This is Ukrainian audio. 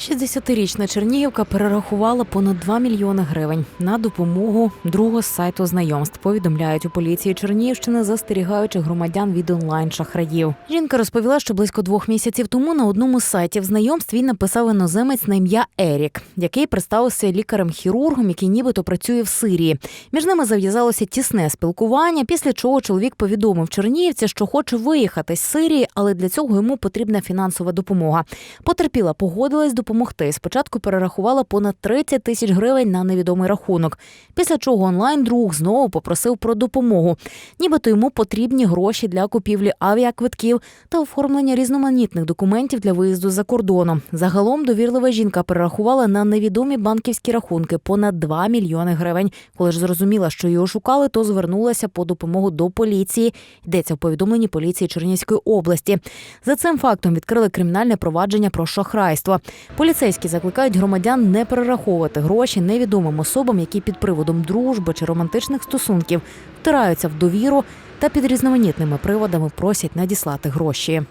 60-річна Чернігівка перерахувала понад 2 мільйони гривень на допомогу другого сайту знайомств. Повідомляють у поліції Чернігівщини, застерігаючи громадян від онлайн-шахраїв. Жінка розповіла, що близько двох місяців тому на одному з сайтів знайомств він написав іноземець на ім'я Ерік, який представився лікарем-хірургом, який нібито працює в Сирії. Між ними зав'язалося тісне спілкування. Після чого чоловік повідомив Чернігівці, що хоче виїхати з Сирії, але для цього йому потрібна фінансова допомога. Потерпіла, погодилась допомогти. Спочатку перерахувала понад 30 тисяч гривень на невідомий рахунок. Після чого онлайн друг знову попросив про допомогу. Нібито йому потрібні гроші для купівлі авіаквитків та оформлення різноманітних документів для виїзду за кордоном. Загалом довірлива жінка перерахувала на невідомі банківські рахунки понад 2 мільйони гривень. Коли ж зрозуміла, що її ошукали, то звернулася по допомогу до поліції. Йдеться в повідомленні поліції Чернігівської області. За цим фактом відкрили кримінальне провадження про шахрайство. Поліцейські закликають громадян не перераховувати гроші невідомим особам, які під приводом дружби чи романтичних стосунків втираються в довіру та під різноманітними приводами просять надіслати гроші.